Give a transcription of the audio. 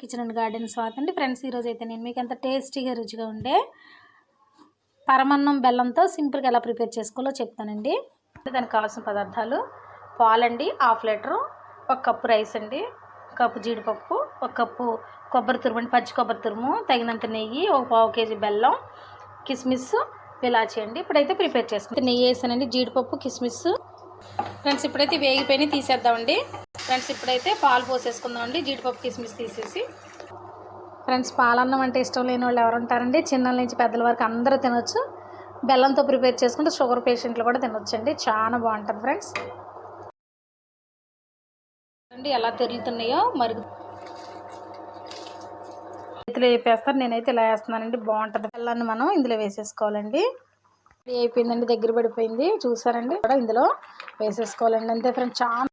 Kitchen and garden Swat అండి. Friends ఈరోజు అయితే నేను మీకు ఎంత టేస్టీగా రుచిగా ఉండే పరమన్నం బెల్లంతో సింపుల్గా ఎలా ప్రిపేర్ చేసుకోవాలో చెప్తానండి. దానికి కావాల్సిన పదార్థాలు పాలండి హాఫ్ లీటరు ఒక కప్పు రైస్ అండి ఒక కప్పు జీడిపప్పు ఒక కప్పు కొబ్బరి తురుము అండి పచ్చి కొబ్బరి తురుము తగినంత నెయ్యి ఒక పావు కేజీ బెల్లం కిస్మిస్ ఇలాచి అండి. ఇప్పుడైతే ప్రిపేర్ చేసుకుంటాం నెయ్యి వేసానండి జీడిపప్పు కిస్మిస్. ఫ్రెండ్స్ ఇప్పుడైతే వేగిపోయి తీసేద్దామండి. ఫ్రెండ్స్ ఇప్పుడైతే పాలు పోసేసుకుందామండి జీడిపప్పు కిస్మిస్ తీసేసి. ఫ్రెండ్స్ పాలన్నం అంటే ఇష్టం లేని వాళ్ళు ఎవరు ఉంటారండి? చిన్నల నుంచి పెద్దల వరకు అందరూ తినొచ్చు. బెల్లంతో ప్రిపేర్ చేసుకుంటే షుగర్ పేషెంట్లు కూడా తినొచ్చండి. చాలా బాగుంటుంది ఫ్రెండ్స్. అండి ఎలా తెరులుతున్నాయో మరుగు చేతిలో వేపేస్తారు. నేనైతే ఇలా వేస్తున్నానండి. బాగుంటుంది. బెల్లాన్ని మనం ఇందులో వేసేసుకోవాలండి. అయిపోయిందండి. దగ్గర పడిపోయింది. చూసారండి? కూడా ఇందులో వేసేసుకోవాలండి. అంతే ఫ్రెండ్స్. చాలా